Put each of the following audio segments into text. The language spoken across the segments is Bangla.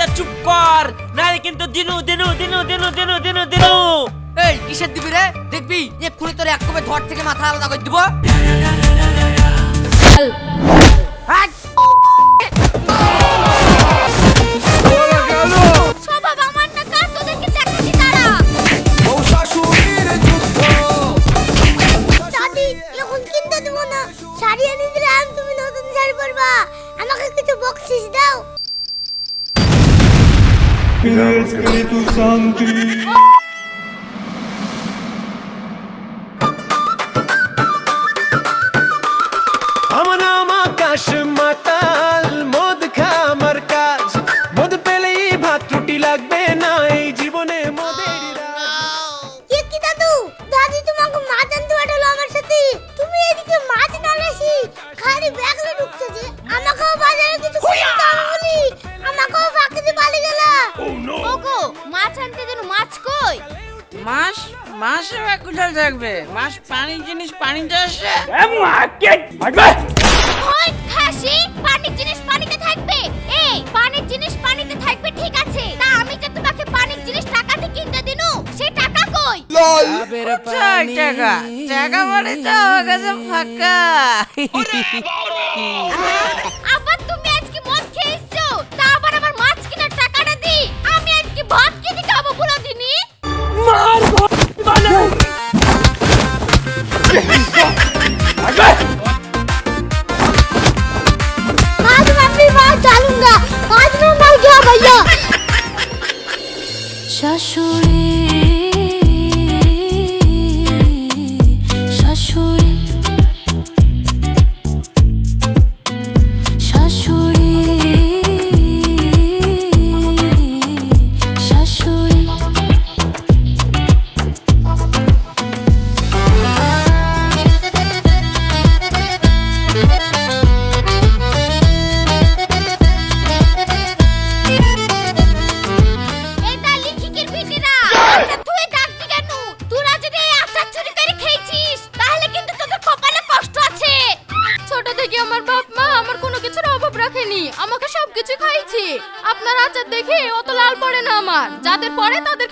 তো চুপ কর। নাহলে কিন্তু দিনু দিনু দিনু দিনু দিনু দিনু দিনু। এই কিসের দিবি রে? দেখবি এক্ষুনি তোর এক কবে ধর থেকে মাথা আলাদা করে দিব। শাড়ি এনে দিলাম তুমি নতুন শাড়ি পরবা। আমাকে কিছু বকশিস দাও। Güzel. Espiritu Santi. Bravo! দেখে অত লাল পড়ে না আমার। যাদের পড়ে তাদেরকে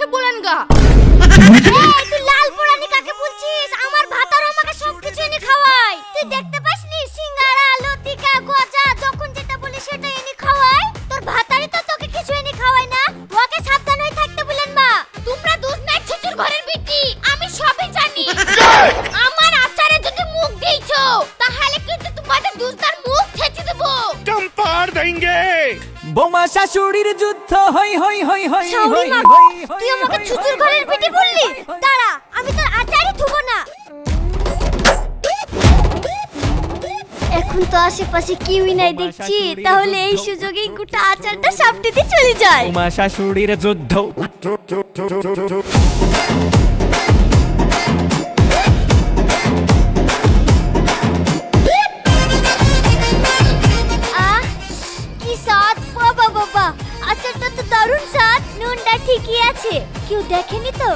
হই, ঘরের পিঠে হই। দাঁড়া আমি তোর আচারই থুব না। এখন তো আশেপাশে কিউই নাই দেখছি। তাহলে এই সুযোগে গোটা আচারটা সাপটিতে চলে যায়। উমা শাশুড়ির যুদ্ধ। কেউ দেখেনি তো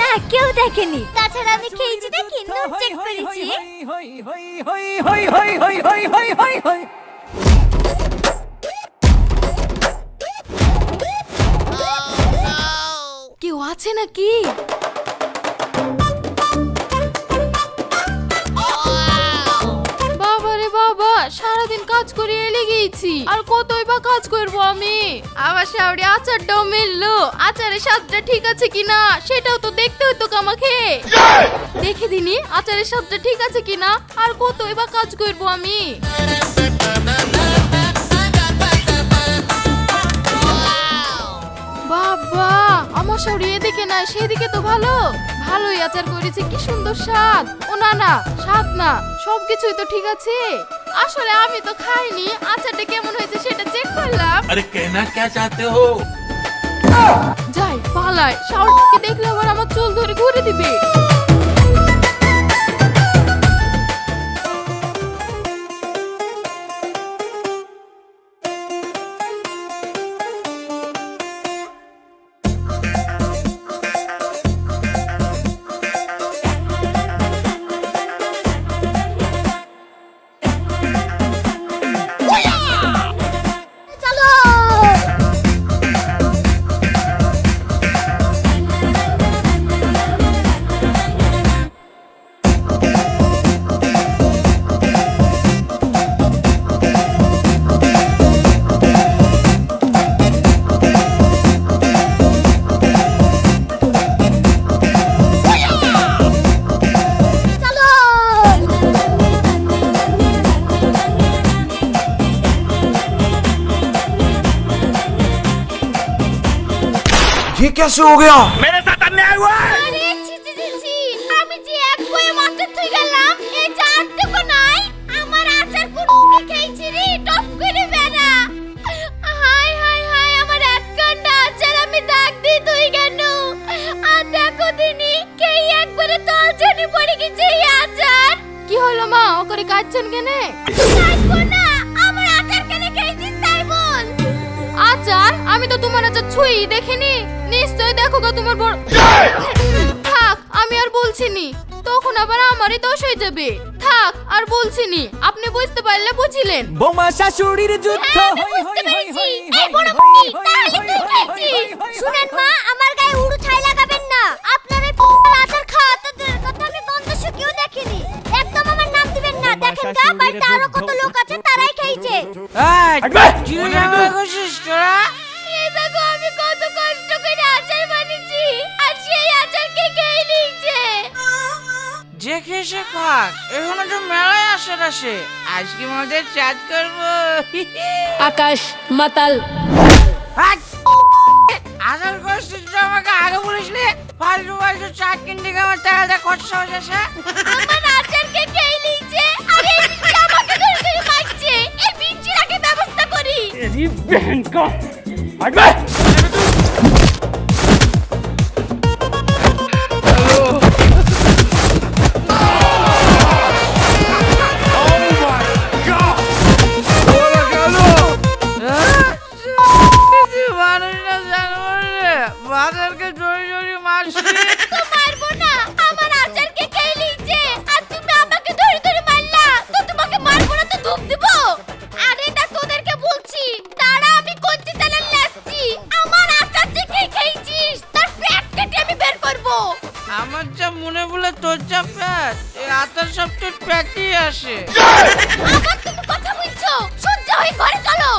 না কেউ দেখেনি তাছাড়া আমি খেয়েছি নাকি নোট চেক করেছি কেউ আছে নাকি কাজ করে এলে গেছি আর কতই বা কাজ করব আমি? আমার শাওরি আচারটাও মিললো। আচারের স্বাদটা ঠিক আছে কিনা, সেটাও তো দেখতে হতো আমাকে। দেখে দিনি, আচারের স্বাদটা ঠিক আছে কিনা, আর কতই বা কাজ করব আমি? বাবা, আমার শাড়ি এদিকে না সেদিকে তো ভালো। ভালোই আচার করেছে, কি সুন্দর স্বাদ। ও না না, স্বাদ না, সবকিছুই তো ঠিক আছে। আসলে আমি তো খাইনি আচারটা কেমন হয়েছে সেটা চেক করলাম अरे कहना क्या चाहते हो যাই পালাই শাওরটাকে দেখলে আবার আমার চুল ধরে ঘুরে দিবে ये कैसे हो गया আরে ছি ছি ছি ছি আমি যে এক বয়ে মাত্র তুই গেলাম এই চারটুকু নাই আমার আচার কুটকে খেয়েছি রে টপ করে বেড়া হাই হাই হাই আমার এক কান্ডা আচার আমি দাগ দি তুই কেন আর দেখো দিনি কেই একবারে তল জনি পড়ে গেছে এই আচার কি হলো মা ও করে কাঁদছেন কেনে থাকবো না আমার আচার কেন খেয়েছিস তাই বল আচার আমি তো তোমার আচার ছুঁই দেখিনি নিশ্চয় দেখো গো তোমার বড় থাক আমি আর বলছি নি তখন আবার আমারই দোষ হয়ে যাবে থাক আর বলছি নি আপনি বুঝতে পারলে বুঝিলেন বোমা শাশুড়ির যুদ্ধ হ্যাঁ, আমি বুঝতে পেরেছি। এই বড় মুখি, তাহলে তুই খেয়েছিস। শুনেন মা, আমার গায়ে উড়ু ছাই লাগাবেন না। আপনার এই আচার খাওয়া তো দূরের কথা, আমি গন্ধ শুঁকেও দেখিনি। একদম আমার নাম দিবেন না। দেখেন গা, বাড়িতে আরও কত লোক আছে, তারাই খেয়েছে। এই, করছিস তোরা এই দেখো, আমি কত কষ্ট করে আচার বানিয়েছি, আর সেই আচার কে খেয়ে নিয়েছে। যে খেয়েছে খাক এখানে তো মেলায় আসে আসে আজকে মধ্যে চাট করব। আকাশ মাতাল! আসার করছিস তো আমাকে আগে বলিস নি ফালতু ফালতু চাট কিনতে গিয়ে আমার টাকাটা খরচা হয়ে যাচ্ছে। আমার আচার কে খেয়ে নিয়েছে, আর এই আমাকে ধরে ধরে মারছে। এই বিচ্ছির আগে ব্যবস্থা করি মানুষ প্যাট সফটওয়্যার প্যাকেই আসে। আমার তুমি কথা বলছো সহ্য হয়ে ঘরে চলো।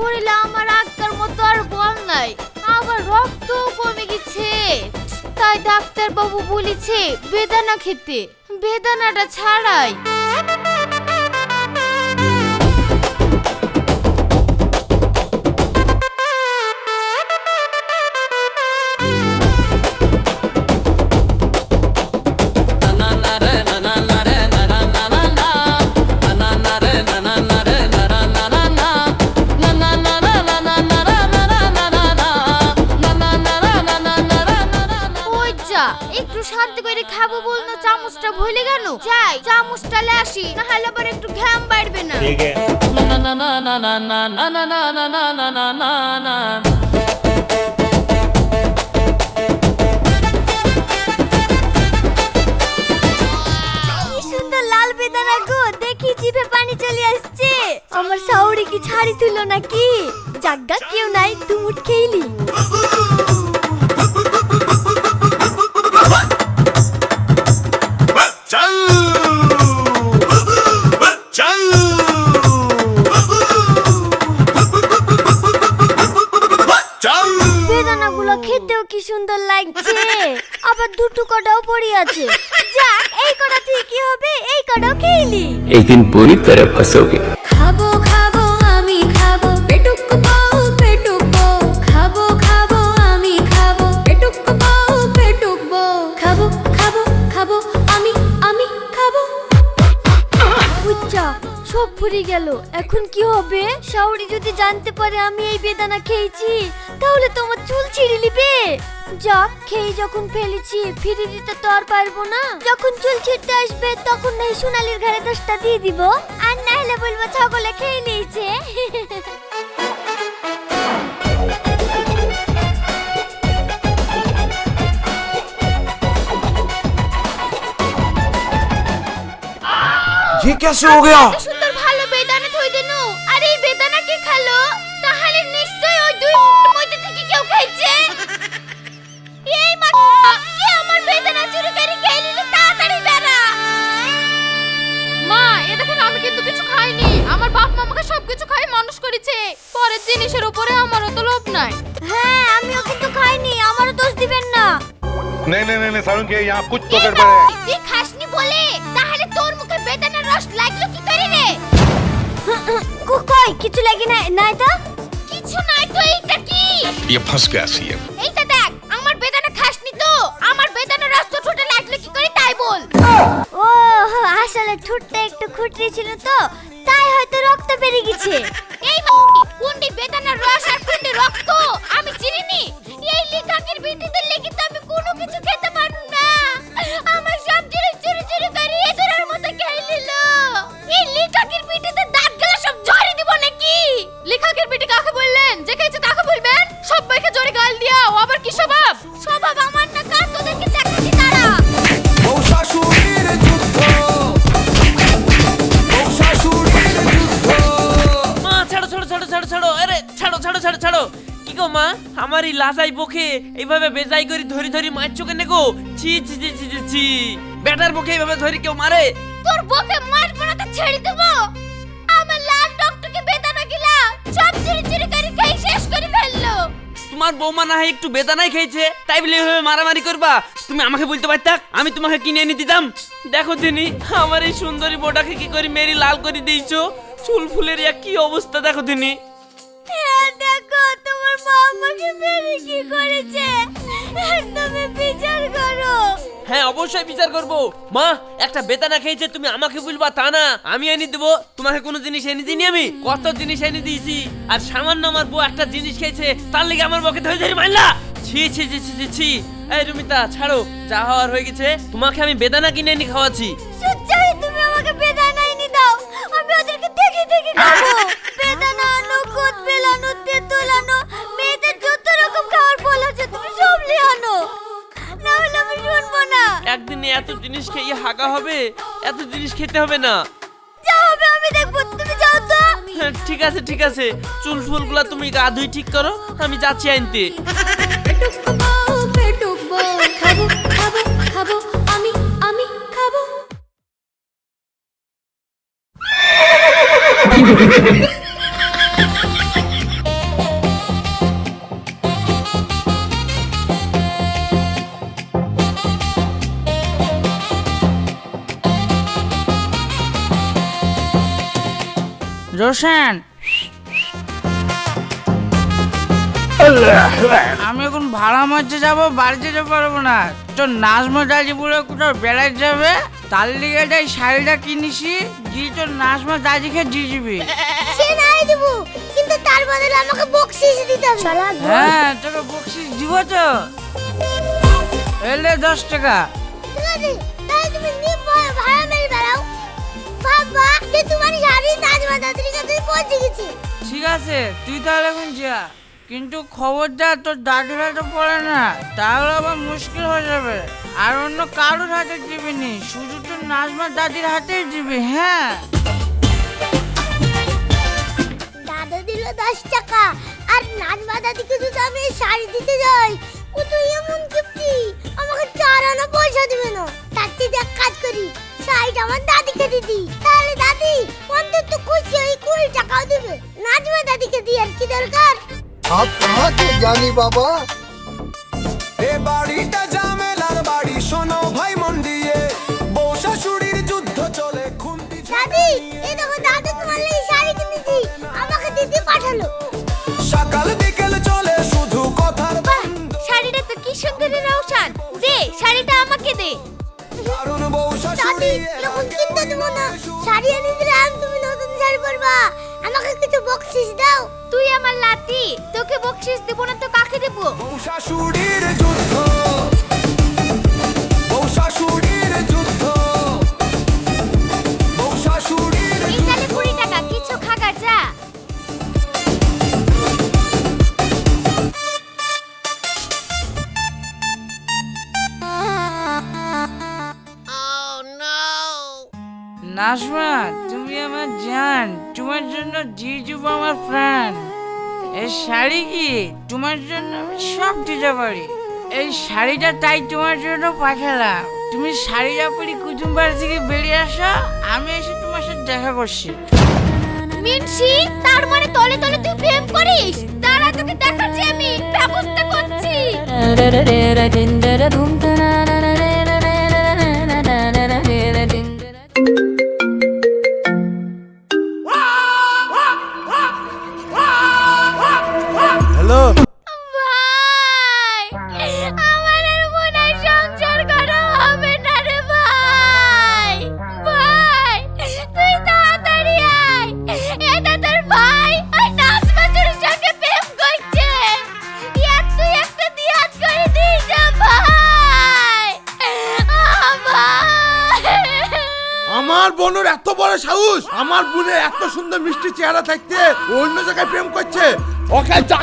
শরীরে আমার আগকার মতো আর বল নাই। আমার রক্ত কমে গেছে। তাই ডাক্তার বাবু বলেছে, বেদানা খেতে। বেদানাটা ছাড়াই। খাব বলনো চামচটা ভুলে গেল যাই চামচটা লে আসি না হলে আবার একটু ঘাম বাড়বে না ঠিক আছে না না না কি সুন্দর লাল বেদানা গো দেখি জিভে পানি চলে আসছে আমার সাউরি কি ছাড়ি তুলো নাকি জাগা কেউ নাই তুমুট খেইলি খেতেও কি সুন্দর লাগছে? আবার দুটো কটাও পড়ে আছে। যা এই কটা থেকে কি হবে এই কটাও খেলি একদিন পুরি তরফ ফসোগে খাব খাব আমি খাব পেটুক পাও পেটুক পাও খাব খাব আমি খাব পেটুক পাও পেটুক পাও খাব খাব খাব আমি আমি খাব। উচ্চা সব ফুরি গেল। এখন কি হবে? শাওরি যদি জানতে পারে আমি এই বেদানা খেয়েছি। তাহলে তোমার চুল ছিঁড়ে নিবে। যাক খেয়ে যখন ফেলেছি ফিরে দিতে তো আর পারব না। যখন চুল ছিঁড়তে আসবে তখন না সোনালির ঘরে দশটা দিয়ে দিব। আর না হলে বলব ছাগলে খেয়ে নিয়েছে। ये कैसे हो गया সুন্দর ভালো বেদানা থই দেনু। আরে এই বেদানা কে খালো? তাহলে নিশ্চয়ই ওই দুই কেউ খাইছে এই মা কে আমার বেদানা চুরি করে খেয়ে নিল তাড়াতাড়ি বেরা মা এ দেখেন আমি কিন্তু কিছু খাইনি আমার বাপ মা আমাকে সবকিছু খাই মানুষ করেছে পরের জিনিসের উপরে আমারও তো লোভ নাই হ্যাঁ আমিও কিন্তু খাইনি আমারও দোষ দিবেন না नहीं नहीं नहीं, नहीं सारुण के यहाँ कुछ तो गड़बड़ है তুই খাসনি বলে তাহলে তোর মুখে বেদানার রস লাগলো কি করে রে কই কিছু লাগি না নাই তো কিছু নাই তো এইটা ইয়ে ফসকে আসি এইটা দেখ আমার বেদানা খাসনি তো। আমার বেদানা রাস্তা ঠোঁটে লাগল কি করে তাই বল। ও আসলে ছুটতে একটু খুঁটরি ছিল তো তাই হয়তো রক্ত বেরিয়ে গেছে। এই কোনটি বেদানার রস আর কোনটি রক্ত? এই পক্ষে এইভাবে বেজাই করে ধরি ধরি মারছো কেন গো? ছি ছি ছি ছি ছি ছি। বেটার পক্ষে এইভাবে ধরি কেউ মারে? তোর বকে মারবো না তো ছেড়ে দেবো। আমার লাল ডক্টরকে বেদানা গিলা সব চুরি চুরি করে খেয়ে শেষ করে ফেলল। তোমার বৌমা না হয় একটু বেদানাই খেয়েছে তাই বলে এভাবে মারামারি করবা? তুমি আমাকে বলতে পারতাক আমি তোমাকে কিনে এনে দিতাম। দেখো তিনি আমার এই সুন্দরী বোটাকে কি করে মেরি লাল করে দিয়েছ? চুল ফুলের এক কি অবস্থা দেখো দিনি তোমার মা আমাকে মেরে কি করেছে? তুমি বিচার করো। হ্যাঁ অবশ্যই বিচার করব। মা একটা বেদানা খেয়েছে তুমি আমাকে বলবা তা না। আমি এনে দেবো তোমাকে কোনো জিনিস এনে দিইনি আমি। কত জিনিস এনে দিয়েছি। আর সামান্য আমার বউ একটা জিনিস খেয়েছে তার লেগে আমার বউকে ধরে ধরে মারলা। ছি ছি ছি ছি ছি ছি। এই রুমিতা ছাড়ো যা হওয়ার হয়ে গেছে তোমাকে আমি বেদানা কিনে এনে খাওয়াচ্ছি। সুচাই তুমি আমাকে বেদানা দেখে দেখে বেদানা আনো বেলানো তেঁতুল আনো মেয়েদের যত রকম খাবার ফল আছে তুমি সব নিয়ে আনো। না হলে আমি শুনব না। একদিনে এত জিনিস খেয়ে হাগা হবে এত জিনিস খেতে হবে না। যা হবে আমি দেখব। তুমি যাও তো। হ্যাঁ, ঠিক আছে ঠিক আছে। চুল ফুলগুলা তুমি গা ধুই ঠিক করো আমি যাচ্ছি আনতে রোশন আমি এখন ভাড়া মারতে যাব বাড়ি যেতে পারব না। তো নাজমা দাজিপুরে কোথাও বেড়াতে যাবে? তার লিগে এই শাড়িটা কিনেছি দিয়ে তোর নাজমা দাজিকে দিয়ে দিবি। সে নাই দেবো কিন্তু তার বদলে আমাকে বকশিস দিতে হবে। হ্যাঁ তোকে বকশিস দিব তো। এলে দশ টাকা। ঠিক আছে তাহলে তুমি নিয়ে ভাড়া মেরে বেড়াও। বাবা যে তোমার শাড়ি নাজমা দাদির কাছে পৌঁছে গেছে। ঠিক আছে তুই তাহলে এখন যা। কিন্তু খবরদার তোর দাদুর হাতে পড়ে না, তাহলে আবার মুশকিল হয়ে যাবে। আর অন্য কারোর হাতে দিবি নি? শুধু তো নাজমার দাদির হাতেই দিবি হ্যাঁ? দাদা দিল দশ টাকা, আর নাজমা দাদিকে যদি আমি শাড়ি দিতে যাই, ও তো এমন কিপ্টি, আমাকে চার আনা পয়সা দিবে না। তার চেয়ে এক কাজ করি, শাড়িটা আমার দাদিকে দিদি তাহলে দাদি অন্তত খুশি হয়ে কুড়ি টাকাও দেবে। নাজমা দাদিকে দিয়ে আর কি দরকার? आप कहाँ थे ज्ञानी बाबा এ বাড়িটা জামেলার বাড়ি শোনো ভাই মন দিয়ে বউ শাশুড়ির যুদ্ধ চলে খুন্তি দাদি এই দেখো দাদু তোমার লাগি শাড়ি কিনেছি আমাকে দিদি পাঠালো সকাল বিকেল চলে শুধু কথার বাহ শাড়িটা তো কি সুন্দর রৌশন দে শাড়িটা আমাকে দে দারুণ বউ শাশুড়ি এরকম কিনতে দেবো না শাড়ি এনে দিলাম তুমি নতুন শাড়ি পরবা। আমাকে কিছু বকশিস দাও। তুই আমার লাতি তোকে বকশিস দেবো না তো কাকে দেবো? বউ শাশুড়ির জিজুব আমার ফ্রেন্ড এই শাড়ি কি তোমার জন্য আমি সব দিতে পারি? এই শাড়িটা তাই তোমার জন্য পাঠালাম। তুমি শাড়িটা পরি কুটুম বাড়ি থেকে বেরিয়ে আসো আমি এসে তোমার সাথে দেখা করছি। মিনসি তার মানে তলে তলে তুই প্রেম করিস? দাঁড়া তোকে দেখাচ্ছি আমি ব্যবস্থা করছি।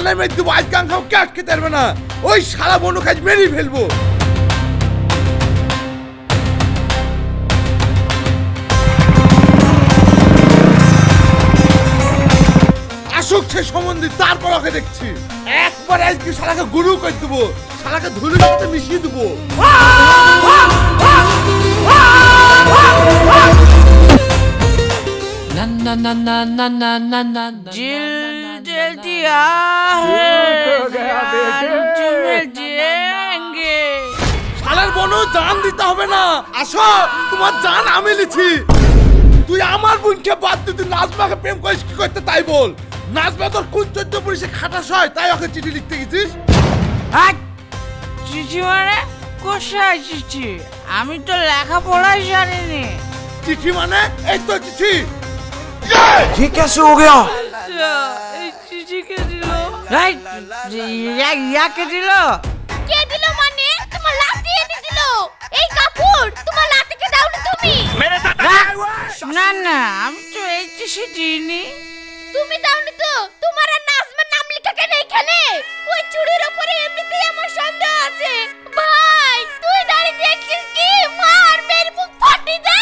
জানে মেরে দেবো আজ আটকে পারবে না ওই সারা বনু কাজ মেরেই ফেলব আসুক সে সম্বন্ধে তারপর ওকে দেখছি একবার আজকে শালাকে গুরু করে দেবো শালাকে ধুলির সাথে মিশিয়ে দেবো दिल दे दिया है जान तुम्हें देंगे শালার বনু জান দিতে হবে না আসো তোমার জান আমি লিছি তুই আমার বোনকে বাদ দিয়ে তুই নাজমাকে প্রেম করিস কি করতে তাই বল নাজমা তোর কোন চোদ্দ পুলিশে খাটাস হয় তাই ওকে চিঠি লিখতে গেছিস হাট চিঠি মানে কোথায় চিঠি আমি তো লেখাপড়াই জানিনি চিঠি মানে এই তো চিঠি এই চিঠি কে দিল ইয়াকে দিল? কে দিল মানে? তোমার লাঠি এনে দিল। এই কাপড় তোমার লাঠিকে দাওনি তুমি। না না আমি তো এই চিঠি দিইনি। তুমি দাওনি তো। তোমার আর নাজমার নাম লেখা কেন এখানে? ওই চুড়ির উপরে এমনিতেই আমার সন্দেহ আছে। ভাই তুই দাঁড়িয়ে দেখছিস কি? মার মেরে মুখ ফাটি দে।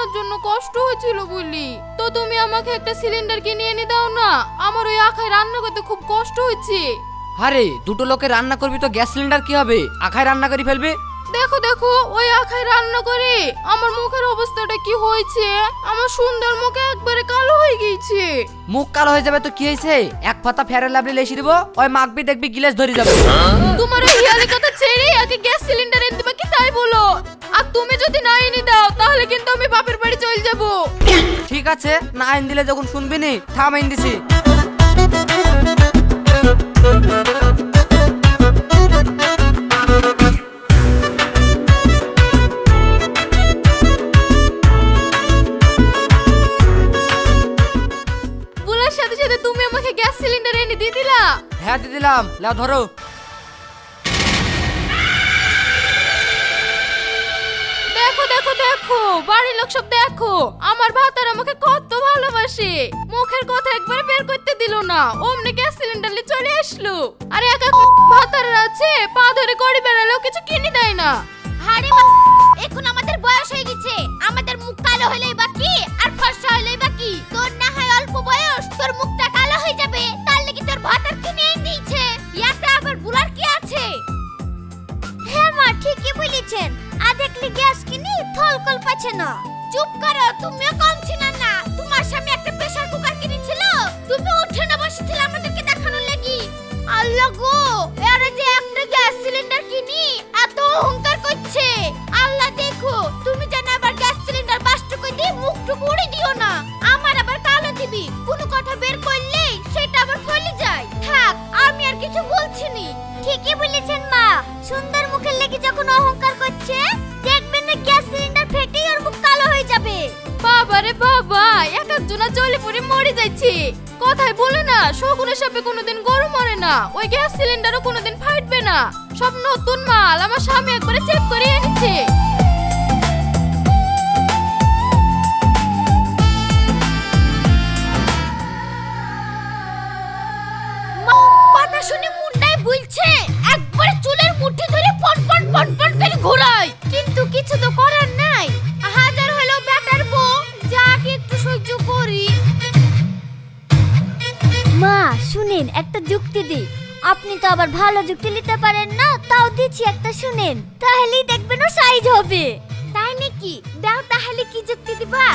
রান্নার জন্য কষ্ট হয়েছিল বলি। তো তুমি আমাকে একটা সিলিন্ডার কিনে এনে দাও না। আমার ওই আখায় রান্না করতে খুব কষ্ট হচ্ছে আরে দুটো লোকে রান্না করবি তো গ্যাস সিলিন্ডার কি হবে? আখায় রান্না করে ফেলবে? দেখো দেখো ওই আখায় রান্না করে। আমার মুখের অবস্থাটা কি হয়েছে? আমার সুন্দর মুখে একবারে কালো হয়ে গিয়েছে। মুখ কালো হয়ে যাবে তো কি হয়েছে? এক পাতা ফেয়ারে লাভলি লেসি দিব ওই মাখবি দেখবি গিলাস ধরে যাবে। তোমার ওই হিয়ালি কথা ছেড়ে আগে গ্যাস সিলিন্ডার এনে দিবা কি তাই বলো? আর তুমি যদি না এনে দাও তাহলে কিন্তু আমি বাপের বাড়ি চলে যাব। ঠিক আছে না আইন দিলে যখন শুনবি নি থাম আইন দিছি। বলার সাথে সাথে তুমি আমাকে গ্যাস সিলিন্ডার এনে দিয়ে দিলা? হ্যাঁ দিয়ে দিলাম। লাও ধরো। দেখো, বাড়ির লোক সব দেখো। আমার ভাতার আমাকে কত ভালোবাসে। মুখের কথা একবার বের করতে দিল না। অমনি গ্যাস সিলিন্ডার নিয়ে চলে আসলো। আর এক ভাতার আছে, পা ধরে গড়ি বেড়ালেও কিছু কিনে দেয় না। মা, এখন আমাদের বয়স হয়ে গেছে। আমাদের মুখ কালো হলেই বা কি, আর ফর্সা হলেই বা কি? তোর না হয় অল্প বয়স, তোর মুখটা কালো হয়ে যাবে। তার লাগি তোর ভাতার কিনে দিয়েছে। ইয়াতে আবার বুলার কি আছে? মা ঠিকই বলেছেন। আ দেখলি গ্যাস কিনি থলকল পাচ্ছে না। চুপ করো, তুমিও কম ছিল না। তোমার স্বামী একটা প্রেসার কুকার কিনেছিল। তুমি উঠে না বসেছিলে আমাদেরকে দেখানোর লাগি। আল্লাহ গো, এরা না সব নতুন মাল আমার স্বামী একবারে চেক করিয়ে এনেছে আপনি তো আবার ভালো যুক্তি নিতে পারেন না, তাও দিচ্ছি একটা শুনেন। তাহলেই দেখবেন ও সাইজ হবে। তাই নাকি? দাও তাহলে কি যুক্তি দিবা?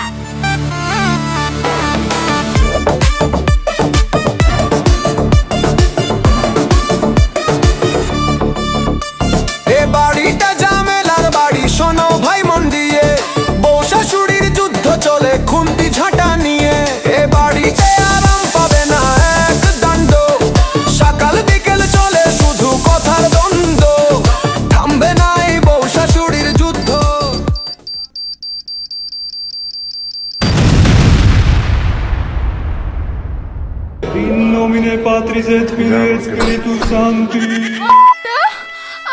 Patris et Filii et Spiritus Sancti.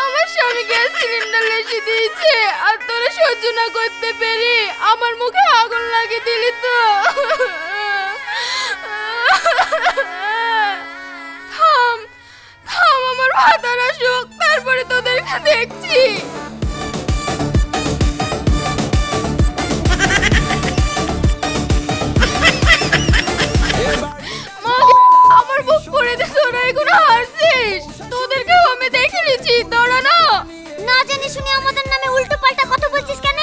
আমার স্বামী গ্যাস সিলিন্ডার লেসে দিয়েছে আর তোরা সহ্য না করতে পেরে আমার মুখে আগুন লাগিয়ে দিলি তো। থাম থাম আমার ভাতার আসুক তারপরে তোদেরকে দেখছি। বুক তোরা এগুলো হারছিস। তোদেরকেও আমি দেখে নিচ্ছি তোরা না। না জানি শুনে আমাদের নামে উল্টো পাল্টা কথা বলছিস কেন?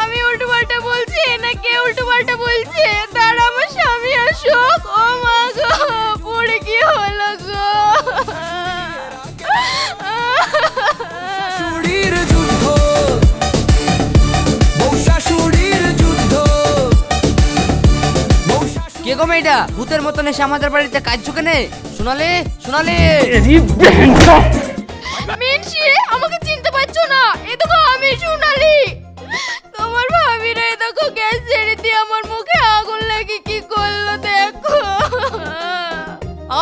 আমি উল্টো পাল্টা বলছি না কে উল্টো পাল্টা বলছে? মেয়েটা ভূতের মতন এসে আমাদের বাড়িতে কাজ কেনে? শোনালে শোনালে মিনসি আমাকে চিনতে পারছ না। এ দেখো আমি সোনালি। তোমার ভাবিরা এ দেখো গ্যাস ছেড়ে দিয়ে আমার মুখে আগুন লাগে কি করল দেখো।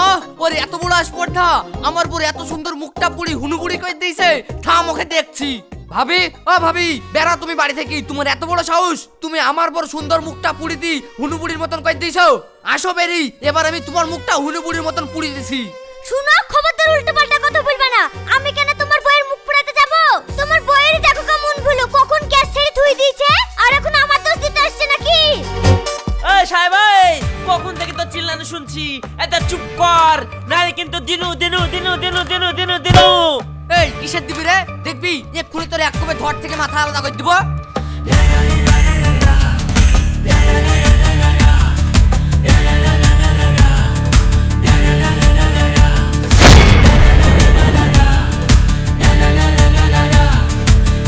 আহ ওর এত বড় আসপর্ধা। আমার পরে এত সুন্দর মুখটা পুরি হুনুপুরি করে দিয়েছে। থাম ওকে দেখছি। ভাবি ও ভাবি বেড়া তুমি বাড়ি থেকে তোমার এত বড় সাহস? তুমি আমার বড় সুন্দর মুখটা পুড়ি দি হুনুপুরির মতন করে দিয়েছ আসো বেরি এবার আমি তোমার মুখটা হুনুপুরির মতন পুড়ি দিছি। শুনো খবরদার উল্টো পাল্টা কথা বলবে না। আমি কেন তোমার বইয়ের মুখ পুরাতে যাব? তোমার বইয়ের দেখো কেমন ভুলো। কখন গ্যাস ছেড়ে ধুই দিয়েছে? আর এখন আমার দোষ দিতে আসছে নাকি? এই সাহেব কখন থেকে তো চিল্লানো শুনছি? এটা চুপ কর। নাহলে কিন্তু দিনু দিনু দিনু দিনু দিনু দিনু দিনু। এই, কিসের দিবি রে? দেখবি? এক্ষুনি তোর এক কবে ধর থেকে মাথা আলাদা করে দিব।